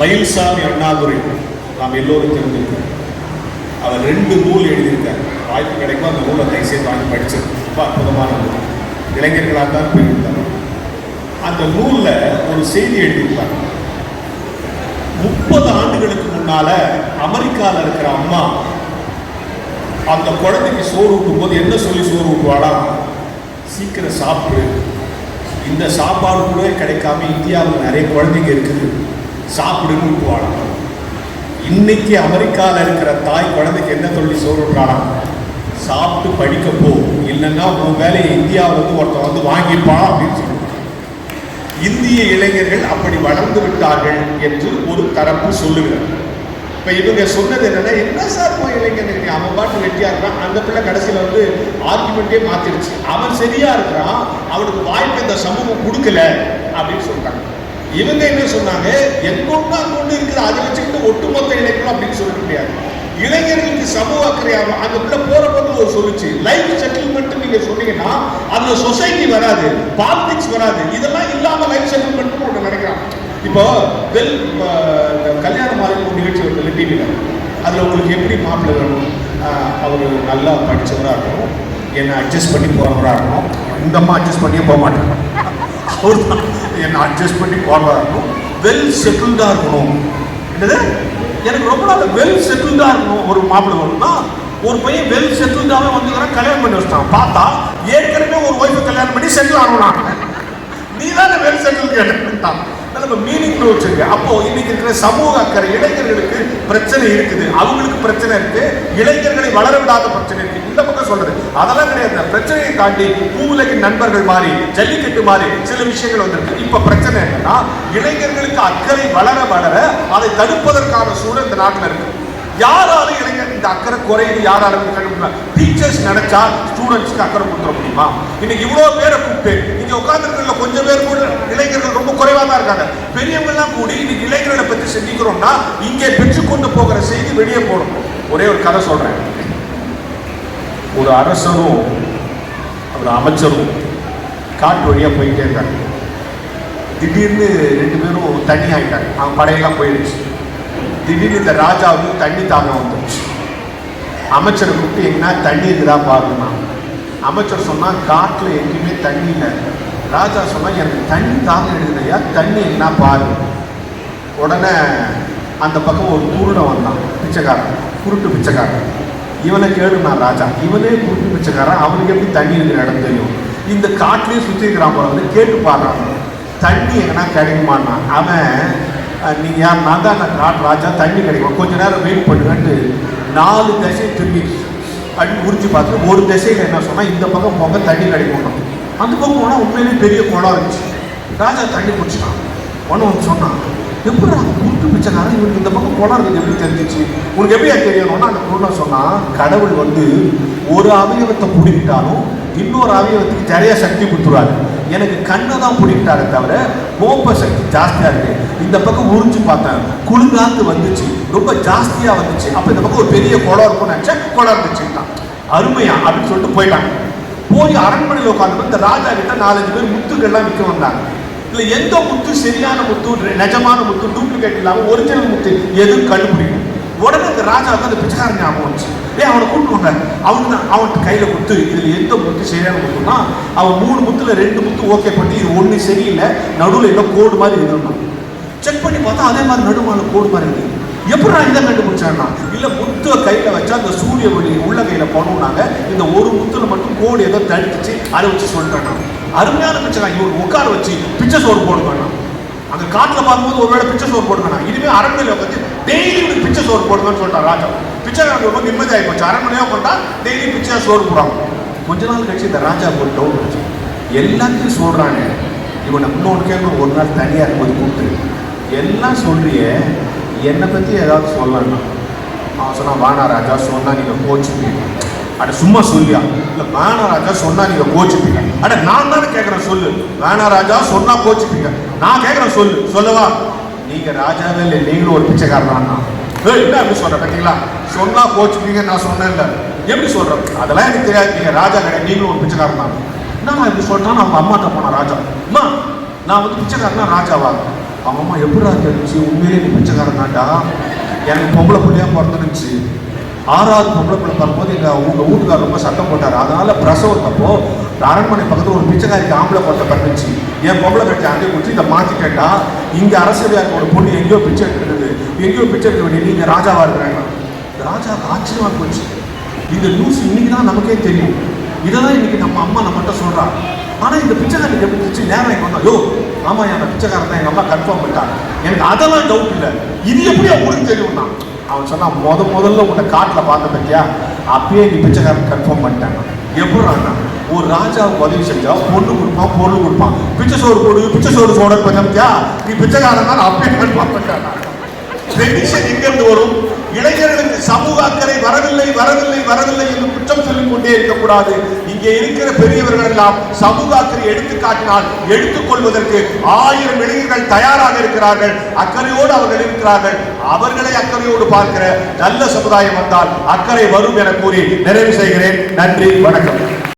மயில்சாமி அண்ணாதுரை நாம் எல்லோரும் தெரிஞ்சிருக்கோம். அவர் ரெண்டு நூல் எழுதியிருக்கார். வாய்ப்பு கிடைக்கும்? அந்த நூலை தயவுசெய்து வாங்கி படிச்சு ரொம்ப அற்புதமான நூல். இளைஞர்களாக தான் போயிருந்தார் அந்த நூலில் ஒரு செய்தி எழுதியிருப்பார். முப்பது ஆண்டுகளுக்கு முன்னால அமெரிக்காவில் இருக்கிற அம்மா அந்த குழந்தைக்கு சோறு ஊட்டும் போது என்ன சொல்லி சோறு ஊட்டுவாடா சீக்கிரம் சாப்பிடு. இந்த சாப்பாடு கூட கிடைக்காம இந்தியாவில் நிறைய குழந்தைங்க இருக்குது. சாப்பிடுன்னு ஊட்டுவாங்க. இன்னைக்கு அமெரிக்காவில் இருக்கிற தாய் குழந்தைக்கு என்ன சொல்லி சோறுறானா சாப்பிட்டு படிக்க போ. இல்லைன்னா உன் வேலையை இந்தியாவில் வந்து ஒருத்தன் வந்து வாங்கிப்பா அப்படின்னு சொல்லுவாங்க. இந்திய இளைஞர்கள் அப்படி வளர்ந்து விட்டார்கள் என்று ஒரு தரப்பு சொல்லுகிறார் இப்போ இவங்க சொன்னது என்னன்னா என்ன சார் இப்போ இளைஞனுக்கு அவன் பாட்டு வெட்டியா இருக்கான் அந்த பிள்ளை கடைசியில் வந்து ஆர்குமெண்ட்டே மாத்திருச்சு. அவன் சரியா இருக்கிறான். அவனுக்கு வாய்ப்பு இந்த சமூகம் கொடுக்கல அப்படின்னு சொல்கிறாங்க இவங்க என்ன சொன்னாங்க? எங்கொண்டு அங்கொண்டு இருக்குது அதை வச்சுக்கிட்டு ஒட்டுமொத்த இணைக்கணும் அப்படின்னு சொல்ல முடியாது இளைஞர்களுக்கு சமூக அக்கறையாக அந்த பிள்ளை போற போது ஒரு சொல்லுச்சு. லைஃப் செட்டில்மெண்ட் நீங்க சொன்னீங்கன்னா அதுல சொசைட்டி வராது பாலிடிக்ஸ் வராது. இதெல்லாம் இல்லாம லைஃப் செட்டில்மெண்ட் ஒன்று நினைக்கிறான் இப்போ வெல் இந்த கல்யாண மாதிரி ஒரு நிகழ்ச்சி வருது டிவியில் அதில் உங்களுக்கு எப்படி மாப்பிள்ளை வேணும்? அவர் நல்லா படித்தவராக இருக்கணும். என்னை அட்ஜஸ்ட் பண்ணி போகிறவராக இருக்கணும்? இந்த அம்மா அட்ஜஸ்ட் பண்ணியே போக மாட்டேன் அவர் என்னை அட்ஜஸ்ட் பண்ணி போகிறதா இருக்கணும் வெல் செட்டில்டாக இருக்கணும். என்னது? எனக்கு ரொம்ப நாள் வெல் செட்டில்டாக இருக்கணும். ஒரு மாப்பிள்ளை வரணும்னா ஒரு பையன் வெல் செட்டில்டாகவே வந்துக்கிறான் கல்யாணம் பண்ணி வச்சுட்டான். பார்த்தா ஏற்கனவே ஒரு ஒய்ஃபை கல்யாணம் பண்ணி செட்டில் ஆகணும் நீ தான் வெல் செட்டில் கேட்டான் நம்ம மீனிங் வச்சுருங்க அப்போ இன்னைக்கு இருக்கிற சமூக அக்கறை இளைஞர்களுக்கு பிரச்சனை இருக்குது. அவங்களுக்கு பிரச்சனை இருக்கு. இளைஞர்களை வளர விடாத பிரச்சனை இருக்கு. இந்த பக்கம் சொல்றது. அதெல்லாம் கிடையாது. பிரச்சனையை தாண்டி பூவுலகின் நண்பர்கள் மாதிரி ஜல்லிக்கட்டு மாதிரி சில விஷயங்கள் வந்திருக்கு. இப்ப பிரச்சனை என்னன்னா இளைஞர்களுக்கு அக்கறை வளர வளர அதை தடுப்பதற்கான சூழல் இந்த நாட்டில் இருக்கு. யாராலும் இளைஞர் இந்த அக்கறை குறையுது யாராலும் கண்டுபிடிக்கலாம் டீச்சர்ஸ் நினைச்சா ஸ்டூடெண்ட்ஸ்க்கு அக்கறை கொடுத்துட முடியுமா? இன்னைக்கு இவ்வளோ பேரை கூப்பிட்டு இங்கே உட்காந்துருக்கிறதுல கொஞ்சம் பேர் கூட இளைஞர்கள் ரொம்ப குறைவாக தான் இருக்காங்க. பெரியவங்கெல்லாம் கூடி இன்னைக்கு இளைஞர்களை பற்றி சிந்திக்கிறோம்னா இங்கே பெற்றுக்கொண்டு போகிற செய்தி வெளியே போகணும் ஒரே ஒரு கதை சொல்கிறேன் ஒரு அரசனும் ஒரு அமைச்சரும் காட்டு வழியாக போயிட்டே இருக்காங்க திடீர்னு ரெண்டு பேரும் தண்ணி ஆயிட்டாங்க அவங்க படையெல்லாம் போயிடுச்சு. திடீர்னு இந்த ராஜாவுக்கு தண்ணி தாகம் வந்துருச்சு. அமைச்சரை கூப்பிட்டு எங்கன்னா தண்ணி இருக்குதா பார்க்கணும் அமைச்சர் சொன்னால் காட்டில் எங்கேயுமே தண்ணி இல்லை. ராஜா சொன்னால் எனக்கு தண்ணி தாகம் எடுக்குதையா தண்ணி என்ன பாரு. உடனே அந்த பக்கம் ஒரு குருடன் வந்தான் பிச்சைக்காரன் குருட்டு பிச்சைக்காரன். இவனை கேடுனான் ராஜா இவனே குருட்டு பிச்சைக்காரன் அவனுக்கு எப்படி தண்ணி இருக்கிற இடம் தெரியும்? இந்த காட்டிலே சுற்றி இருக்கிறான் போல வந்து கேட்டு பாடுறான். தண்ணி எங்கன்னா கிடைக்குமான்னா அவன் நீங்கள் நீங்க யார்? நான் தான் நான் காட்டு ராஜா. தண்ணி கிடைக்கும். கொஞ்ச நேரம் வெயிட் பண்ணுங்கன்ட்டு நாலு திசையை திரும்பி தண்ணி உறிஞ்சு பார்த்துட்டு ஒரு திசையில் என்ன சொன்னால் இந்த பக்கம் போக தண்ணி கிடைக்கும் அந்த பக்கம் போனால் உண்மையிலேயே பெரிய குளம் இருந்துச்சு. ராஜா தண்ணி குடிச்சிட்டான். ஒன்று ஒன்று சொன்னான். எப்படி அந்த குருட்டு பிச்சைக்காரன் இவனுக்கு இந்த பக்கம் குளம் இருக்குது? எப்படி தெரிஞ்சிச்சு? உனக்கு எப்படியா தெரியணும்னா அந்த குருணை சொன்னால் கடவுள் வந்து ஒரு அவயவத்தை பிடிக்கிட்டாலும் இன்னொரு அவயவத்துக்கு நிறைய சக்தி கொடுத்துருவாரு. எனக்கு கண்ணை தான் பிடிக்கிட்டாரு தவிர மோப்ப சக்தி ஜாஸ்தியாக இருக்கு. இந்த பக்கம் உறிஞ்சு பார்த்தேன். குழுங்காந்து வந்துச்சு. ரொம்ப ஜாஸ்தியாக வந்துச்சு. அப்போ இந்த பக்கம் ஒரு பெரிய குளம் இருக்கும்னு நினச்சேன். குளம் இருந்துச்சுட்டான் அருமையா அப்படின்னு சொல்லிட்டு போயிட்டாங்க. போய் அரண்மனையில் உட்காந்து இந்த ராஜா கிட்ட நாலஞ்சு பேர் முத்துக்கள்லாம் விற்க வந்தாங்க. இல்ல எந்த முத்து சரியான முத்து நிஜமான முத்து டூப்ளிகேட் இல்லாமல் ஒரிஜினல் முத்து எதுவும் கண்டுபிடிக்கும் உடனே இந்த ராஜாவுக்கு அந்த பிச்சைக்காரன் ஞாபகம் வந்துச்சு. ஏய் அவனை கூட்டு வந்தாங்க அவனுக்கு தான் அவன்கிட்ட கையில் குத்து. இதில் எந்த முத்து சரியான முத்துனா அவன் மூணு முத்துல ரெண்டு முத்து ஓகே பண்ணி இது ஒன்று சரியில்லை நடுவில் ஏதோ கோடு மாதிரி இருந்தான் செக் பண்ணி பார்த்தா அதே மாதிரி நடுமான கோடு மாதிரி இருக்கு. எப்படி நான் இதை கண்டுபிடிச்சேன்னா? இல்லை முத்து கையில் வச்சா அந்த சூரிய ஒளி உள்ள கையில் பண்ணுனாங்க இந்த ஒரு முத்துல மட்டும் கோடு ஏதோ தடுத்துச்சு அதை வச்சு சொல்லிட்டேன் அருமையான பிச்சை இவர் உட்கார வச்சு பிச்சை சோறு போடுவேண்ணா அந்த காட்டில் பார்க்கும்போது ஒருவேளை பிச்சை சோறு போடுவேண்ணா இதுவே இனிமே பார்த்து டெய்லி பிச்சை சோறு போடுங்கன்னு சொல்லிட்டான் ராஜா. பிச்சைக்காரங்க ரொம்ப நிம்மதியாகி போச்சு. அரண்மனையாக கொண்டா டெய்லி பிச்சையாக சோறு போடுறாங்க. கொஞ்ச நாள் கழிச்சு இந்த ராஜா ஒரு டவுன் வச்சு எல்லாத்தையும் சொல்றானே. இவனை இன்னொன்று கேட்கணும். ஒரு நாள் தனியாக இருக்கும்போது கூப்பிட்டு. எல்லாம் சொல்றியே. என்னை பற்றி ஏதாவது சொல்லலாம் அவன் சொன்னால் வானா ராஜா நீங்கள் கோச்சுப்பீங்க. அட சும்மா சொல்லியா? இல்லை வேணா ராஜா நீங்கள் கோச்சுப்பீங்க. அட நான் தானே கேட்குறேன் சொல்லு. வேணா ராஜா சொன்னால் கோச்சுப்பீங்க. நான் கேட்குறேன் சொல்லு. சொல்லவா? நீங்கள் ராஜாவே இல்லை நீங்களும் ஒரு பிச்சைக்காரனா? என்ன அப்படி சொல்ற பார்த்தீங்களா சொன்னா கோச்சுப்பீங்க நான் சொன்னேன் இல்ல. எப்படி சொல்றேன் அதெல்லாம் எனக்கு தெரியாது. நீங்க ராஜா கிடையாது நீங்களும் ஒரு பிச்சைக்காரன்? தான் நான் இப்படி சொல்லிட்டான் அவங்க அம்மாட்ட போன ராஜா. அம்மா நான் வந்து பிச்சைக்காரனா? ராஜாவா? அவங்க அம்மா எப்படிடா தெரிஞ்சு உண்மையிலே நீ பிச்சைக்காரன் தாண்டா எனக்கு பொம்பளை பிள்ளையா பிறந்துருந்துச்சு. ஆறாவது பொம்பளை பிள்ளை பிறக்கும்போது எங்க உங்க வீட்டுக்காரர் ரொம்ப சத்தம் போட்டார். அதனால பிரசவத்தப்போ அரண்மனை பக்கத்துல ஒரு பிச்சைக்காரிக்கு ஆம்பளை குழந்தை பிறந்துச்சு. என் பொம்பளை கட்டி அங்கே கொடுத்து இதை மாத்திட்டேன்டா. இங்க அரசியல் ஒரு பொண்ணு எங்கேயோ பிச்சை எடுக்கிறது எங்கேயோ பிச்சை எடுக்க வேண்டிய நீங்க ராஜாவாக இருக்கிறாங்க ராஜாவுக்கு ஆச்சரியமா போச்சு. இந்த நியூஸ் இன்னைக்கு தான் நமக்கே தெரியும். இதெல்லாம் இன்னைக்கு நம்ம அம்மா நம்மகிட்ட சொல்றா. ஆனால் இந்த பிச்சைக்காரனுக்கு எப்படி இருந்துச்சு நேரம் எங்க வந்தா யோ ஆமாம் என் பிச்சைக்காரன் தான் எங்கள் அம்மா கன்ஃபார்ம் பண்ணிட்டாங்க. எனக்கு அதெல்லாம் டவுட் இல்லை. இது எப்படி அவனுக்கு தெரியும்னா? அவன் சொன்னால் முத முதல்ல உன்னை காட்டில் பார்த்த பற்றியா அப்பயே நீ பிச்சைக்காரன் கன்ஃபார்ம் பண்ணிட்டாங்க எப்படின்னா ஒரு ராஜாவுக்கு உதவி செஞ்சா பொண்ணு கொடுப்பான் பொருள் கொடுப்பான். பிச்சை சோறு போடு பிச்சை சோறு சோட பத்தியா நீ பிச்சைக்காரன் தான் அப்பயே கன்ஃபார்ம் பண்ணிட்டாங்க பெனிஷன் எங்கிருந்து வரும் இளைஞர்களுக்கு சமூக அக்கறை வரவில்லை வரவில்லை வரவில்லை என்று குற்றம் சொல்லிக் கொண்டே இருக்கக்கூடாது. இங்கே இருக்கிற பெரியவர்கள் எல்லாம் சமூக அக்கறை எடுத்து காட்டினால் எடுத்துக்கொள்வதற்கு ஆயிரம் இளைஞர்கள் தயாராக இருக்கிறார்கள். அக்கறையோடு அவர்கள் இருக்கிறார்கள். அவர்களை அக்கறையோடு பார்க்கிற நல்ல சமுதாயம் வந்தால் அக்கறை வரும் என கூறி நிறைவு செய்கிறேன். நன்றி வணக்கம்.